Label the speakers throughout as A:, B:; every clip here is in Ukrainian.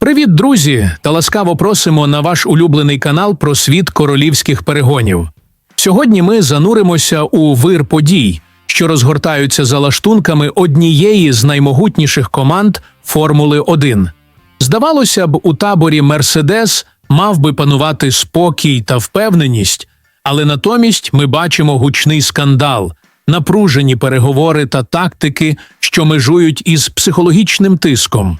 A: Привіт, друзі! Та ласкаво просимо на ваш улюблений канал про світ королівських перегонів. Сьогодні ми зануримося у вир подій, що розгортаються за лаштунками однієї з наймогутніших команд Формули 1. Здавалося б, у таборі Мерседес мав би панувати спокій та впевненість, але натомість ми бачимо гучний скандал, напружені переговори та тактики, що межують із психологічним тиском.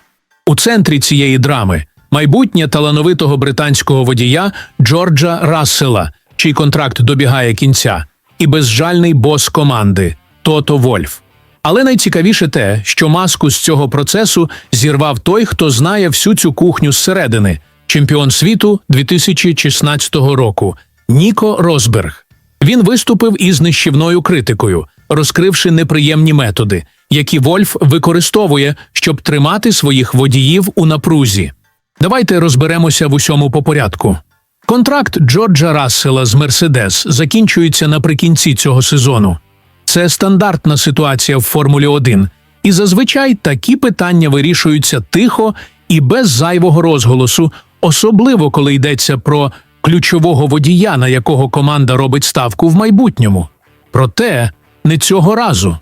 A: У центрі цієї драми майбутнє талановитого британського водія Джорджа Рассела, чий контракт добігає кінця, і безжальний бос команди Тото Вольф. Але найцікавіше те, що маску з цього процесу зірвав той, хто знає всю цю кухню зсередини чемпіон світу 2016 року Ніко Росберг. Він виступив із нищівною критикою, розкривши неприємні методи, які Вольф використовує, щоб тримати своїх водіїв у напрузі. Давайте розберемося в усьому по порядку. Контракт Джорджа Рассела з Мерседес закінчується наприкінці цього сезону. Це стандартна ситуація в Формулі 1, і зазвичай такі питання вирішуються тихо і без зайвого розголосу, особливо коли йдеться про ключового водія, на якого команда робить ставку в майбутньому. Проте не цього разу.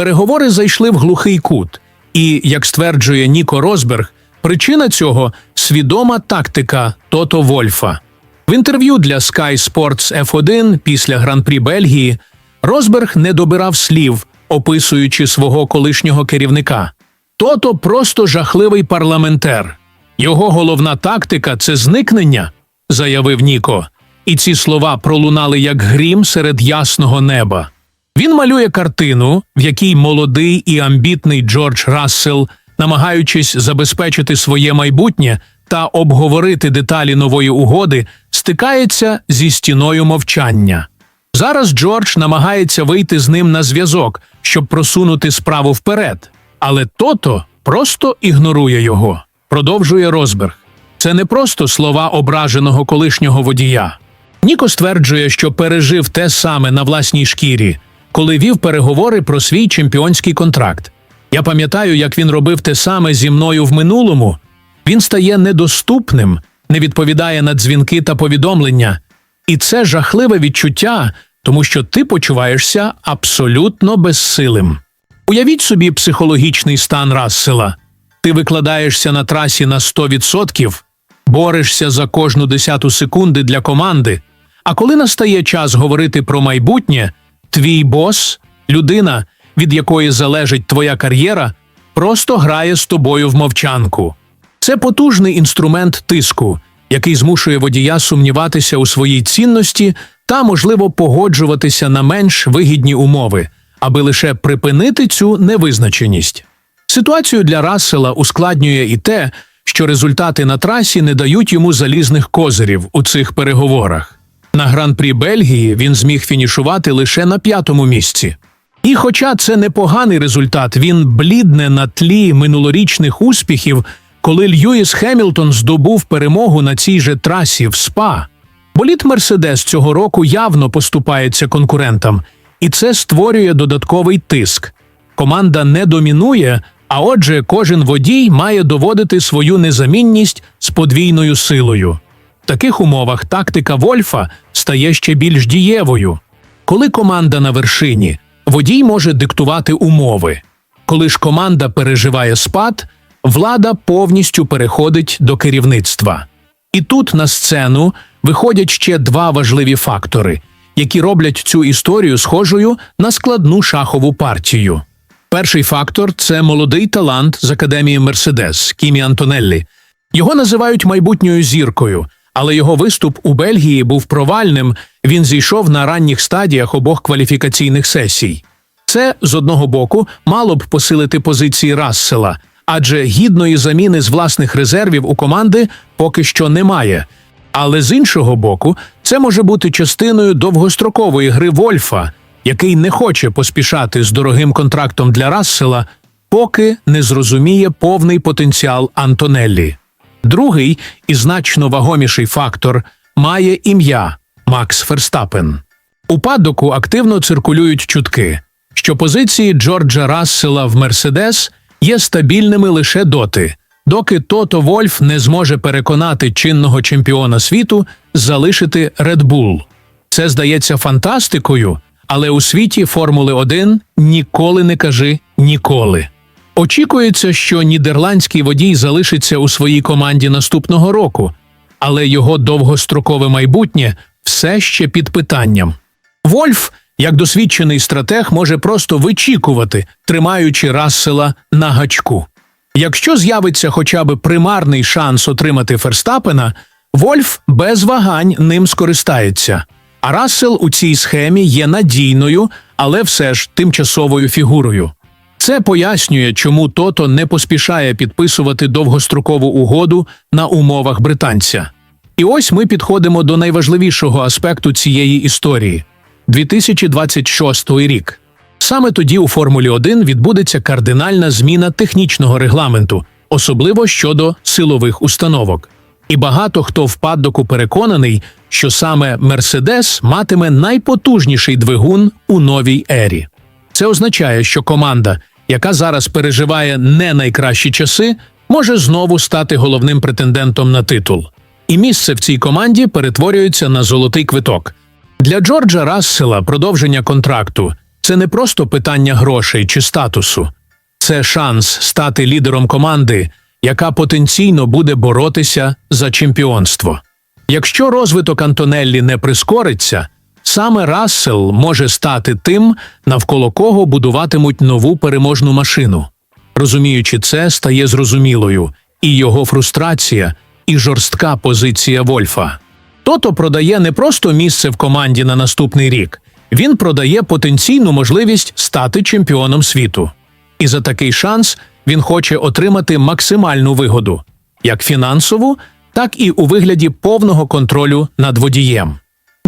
A: Переговори зайшли в глухий кут, і, як стверджує Ніко Росберг, причина цього свідома тактика Тото Вольфа. В інтерв'ю для Sky Sports F1 після Гран-прі Бельгії Росберг не добирав слів, описуючи свого колишнього керівника. Тото просто жахливий парламентер. Його головна тактика це зникнення, заявив Ніко. І ці слова пролунали як грім серед ясного неба. Він малює картину, в якій молодий і амбітний Джордж Рассел, намагаючись забезпечити своє майбутнє та обговорити деталі нової угоди, стикається зі стіною мовчання. Зараз Джордж намагається вийти з ним на зв'язок, щоб просунути справу вперед, але тото просто ігнорує його, продовжує Розберг. Це не просто слова ображеного колишнього водія. Ніко стверджує, що пережив те саме на власній шкірі, коли вів переговори про свій чемпіонський контракт. Я пам'ятаю, як він робив те саме зі мною в минулому. Він стає недоступним, не відповідає на дзвінки та повідомлення. І це жахливе відчуття, тому що ти почуваєшся абсолютно безсилим. Уявіть собі психологічний стан Рассела. Ти викладаєшся на трасі на 100%, борешся за кожну десяту секунди для команди. А коли настає час говорити про майбутнє, твій бос, людина, від якої залежить твоя кар'єра, просто грає з тобою в мовчанку. Це потужний інструмент тиску, який змушує водія сумніватися у своїй цінності та, можливо, погоджуватися на менш вигідні умови, аби лише припинити цю невизначеність. Ситуацію для Рассела ускладнює і те, що результати на трасі не дають йому залізних козирів у цих переговорах. На гран-прі Бельгії він зміг фінішувати лише на п'ятому місці. І хоча це непоганий результат, він блідне на тлі минулорічних успіхів, коли Льюіс Хемілтон здобув перемогу на цій же трасі в СПА. Боліт Мерседес цього року явно поступається конкурентам, і це створює додатковий тиск. Команда не домінує, а отже, кожен водій має доводити свою незамінність з подвійною силою. Таких умовах тактика Вольфа стає ще більш дієвою. Коли команда на вершині, водій може диктувати умови. Коли ж команда переживає спад, влада повністю переходить до керівництва. І тут на сцену виходять ще два важливі фактори, які роблять цю історію схожою на складну шахову партію. Перший фактор це молодий талант з академії Мерседес Кімі Антонеллі. Його називають майбутньою зіркою, але його виступ у Бельгії був провальним. Він зійшов на ранніх стадіях обох кваліфікаційних сесій. Це з одного боку мало б посилити позиції Рассела, адже гідної заміни з власних резервів у команди поки що немає. Але з іншого боку, це може бути частиною довгострокової гри Вольфа, який не хоче поспішати з дорогим контрактом для Рассела, поки не зрозуміє повний потенціал Антонеллі. Другий і значно вагоміший фактор має ім'я Макс Ферстапен. У падоку активно циркулюють чутки, що позиції Джорджа Рассела в Мерседес є стабільними лише доти, доки Тото Вольф не зможе переконати чинного чемпіона світу залишити Red Bull. Це здається фантастикою, але у світі Формули 1 ніколи не кажи ніколи. Очікується, що нідерландський водій залишиться у своїй команді наступного року, але його довгострокове майбутнє все ще під питанням. Вольф, як досвідчений стратег, може просто вичікувати, тримаючи Рассела на гачку. Якщо з'явиться хоча б примарний шанс отримати Ферстапена, Вольф без вагань ним скористається. А Рассел у цій схемі є надійною, але все ж тимчасовою фігурою. Це пояснює, чому Тото не поспішає підписувати довгострокову угоду на умовах британця. І ось ми підходимо до найважливішого аспекту цієї історії 2026 рік. Саме тоді у Формулі 1 відбудеться кардинальна зміна технічного регламенту, особливо щодо силових установок. І багато хто в паддоку переконаний, що саме Мерседес матиме найпотужніший двигун у новій ері. Це означає, що команда, яка зараз переживає не найкращі часи, може знову стати головним претендентом на титул. І місце в цій команді перетворюється на золотий квиток. Для Джорджа Рассела продовження контракту це не просто питання грошей чи статусу, це шанс стати лідером команди, яка потенційно буде боротися за чемпіонство. Якщо розвиток Антонеллі не прискориться, саме Рассел може стати тим, навколо кого будуватимуть нову переможну машину. Розуміючи це, стає зрозумілою і його фрустрація, і жорстка позиція Вольфа. Тото продає не просто місце в команді на наступний рік, він продає потенційну можливість стати чемпіоном світу. І за такий шанс він хоче отримати максимальну вигоду як фінансову, так і у вигляді повного контролю над водієм.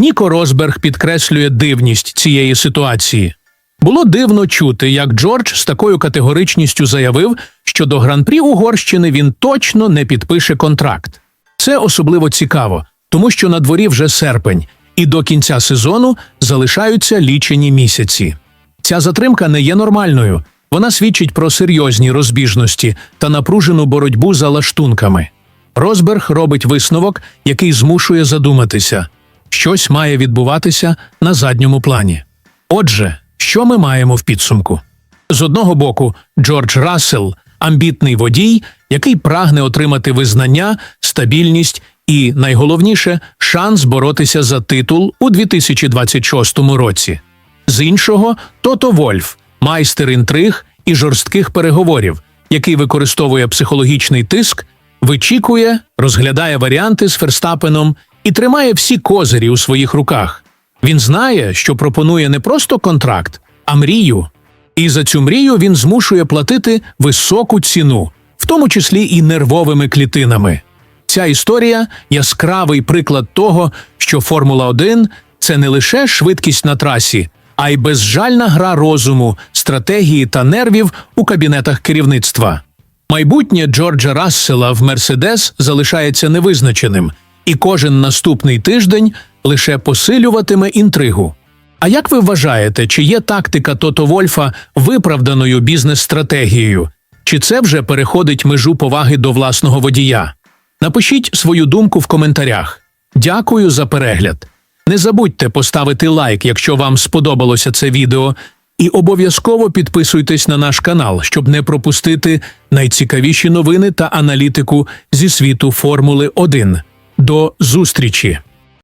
A: Ніко Росберг підкреслює дивність цієї ситуації. Було дивно чути, як Джордж з такою категоричністю заявив, що до гран-прі Угорщини він точно не підпише контракт. Це особливо цікаво, тому що на дворі вже серпень, і до кінця сезону залишаються лічені місяці. Ця затримка не є нормальною, вона свідчить про серйозні розбіжності та напружену боротьбу за лаштунками. Росберг робить висновок, який змушує задуматися щось має відбуватися на задньому плані. Отже, що ми маємо в підсумку? З одного боку, Джордж Рассел амбітний водій, який прагне отримати визнання, стабільність і, найголовніше, шанс боротися за титул у 2026 році. З іншого, Тото Вольф, майстер інтриг і жорстких переговорів, який використовує психологічний тиск, вичікує, розглядає варіанти з Ферстапеном і тримає всі козирі у своїх руках. Він знає, що пропонує не просто контракт, а мрію. І за цю мрію він змушує платити високу ціну, в тому числі і нервовими клітинами. Ця історія яскравий приклад того, що Формула 1 це не лише швидкість на трасі, а й безжальна гра розуму, стратегії та нервів у кабінетах керівництва. Майбутнє Джорджа Рассела в Мерседес залишається невизначеним, і кожен наступний тиждень лише посилюватиме інтригу. А як ви вважаєте, чи є тактика Тото Вольфа виправданою бізнес-стратегією? Чи це вже переходить межу поваги до власного водія? Напишіть свою думку в коментарях. Дякую за перегляд. Не забудьте поставити лайк, якщо вам сподобалося це відео, і обов'язково підписуйтесь на наш канал, щоб не пропустити найцікавіші новини та аналітику зі світу Формули 1. До зустрічі!